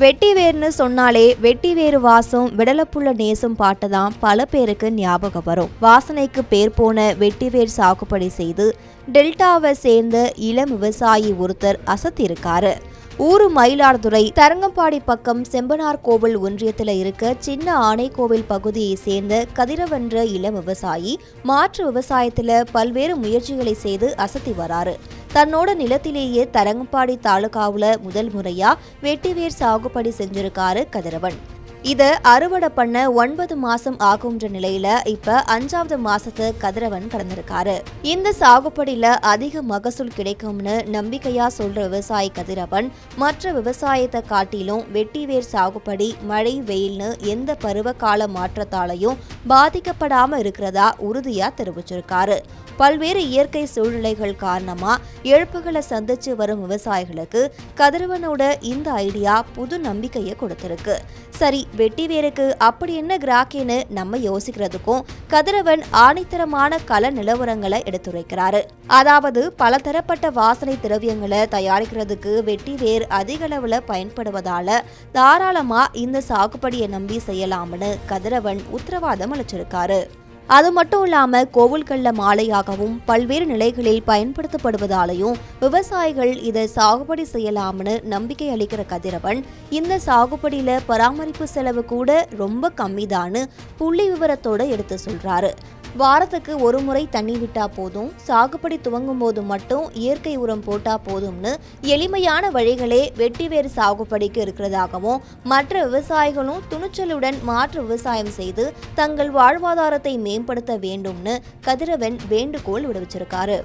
வெட்டி வேர்னு சொன்னாலே வெட்டி வேறு வாசம் விடலப்புள்ள நேசம் பாட்டு தான் பல பேருக்கு ஞாபகம் வரும். வாசனைக்கு பேர் போன வெட்டி வேர் சாகுபடி செய்து டெல்டாவை சேர்ந்த இளம் விவசாயி ஒருத்தர் அசத்திருக்காரு. ஊரு மயிலாடுதுறை தரங்கம்பாடி பக்கம் செம்பனார் கோவில் ஒன்றியத்தில் இருக்க சின்ன ஆனைக்கோவில் பகுதியை சேர்ந்த கதிரவன்ற இளம் விவசாயி மாற்று விவசாயத்தில் பல்வேறு முயற்சிகளை செய்து அசத்தி வராரு. தன்னோட நிலத்திலேயே தரங்கம்பாடி தாலுகாவில் முதல் முறையா வெட்டிவேர் சாகுபடி செஞ்சிருக்காரு கதிரவன். இதை அறுவடை பண்ண ஒன்பது மாசம் ஆகும்ன்ற நிலையில இப்ப அஞ்சாவது மாசத்து கதிரவன் கடந்திருக்காரு இந்த சாகுபடியில அதிக மகசூல் கிடைக்கும்னு நம்பிக்கையா சொல்ற விவசாயி கதிரவன் மற்ற விவசாயத்தை காட்டிலும் வெட்டிவேர் சாகுபடி மழை வெயில்னு எந்த பருவகால மாற்றத்தாலையும் பாதிக்கப்படாம இருக்கிறதா உறுதியா தெரிவிச்சிருக்காரு. பல்வேறு இயற்கை சூழ்நிலைகள் காரணமா இழப்புகளை சந்திச்சு வரும் விவசாயிகளுக்கு கதிரவனோட இந்த ஐடியா புது நம்பிக்கையை கொடுத்திருக்கு. சரி வெட்டிவேருக்கு அப்படி என்ன கிராக்கின்னு நம்ம யோசிக்கிறதுக்கும் கதிரவன் ஆணித்தரமான கல நிலவரங்களை எடுத்துரைக்கிறாரு. அதாவது பலதரப்பட்ட வாசனை திரவியங்களை தயாரிக்கிறதுக்கு வெட்டிவேர் அதிக அளவுல பயன்படுவதால தாராளமா இந்த சாகுபடியை நம்பி செய்யலாம்னு கதிரவன் உத்தரவாதம் அளிச்சிருக்காரு. அது மட்டும் இல்லாமல் கோவில்கள்ல மாலையாகவும் பல்வேறு நிலைகளில் பயன்படுத்தப்படுவதாலையும் விவசாயிகள் இதை சாகுபடி செய்யலாம்னு நம்பிக்கை அளிக்கிற கதிரவன் இந்த சாகுபடியில பராமரிப்பு செலவு கூட ரொம்ப கம்மிதான்னு புள்ளி விவரத்தோட எடுத்து சொல்றாரு. வாரத்துக்கு ஒரு முறை தண்ணி விட்டா போதும் சாகுபடி துவங்கும் போது மட்டும் இயற்கை உரம் போட்டா போதும்னு எளிமையான வழிகளே வெட்டிவேறு சாகுபடிக்கு இருக்கிறதாகவும் மற்ற விவசாயிகளும் துணிச்சலுடன் மாற்று விவசாயம் செய்து தங்கள் வாழ்வாதாரத்தை மே மேம்படுத்த வேண்டும்னு கதிரவன் வேண்டுகோள் விடுவிச்சிருக்காரு.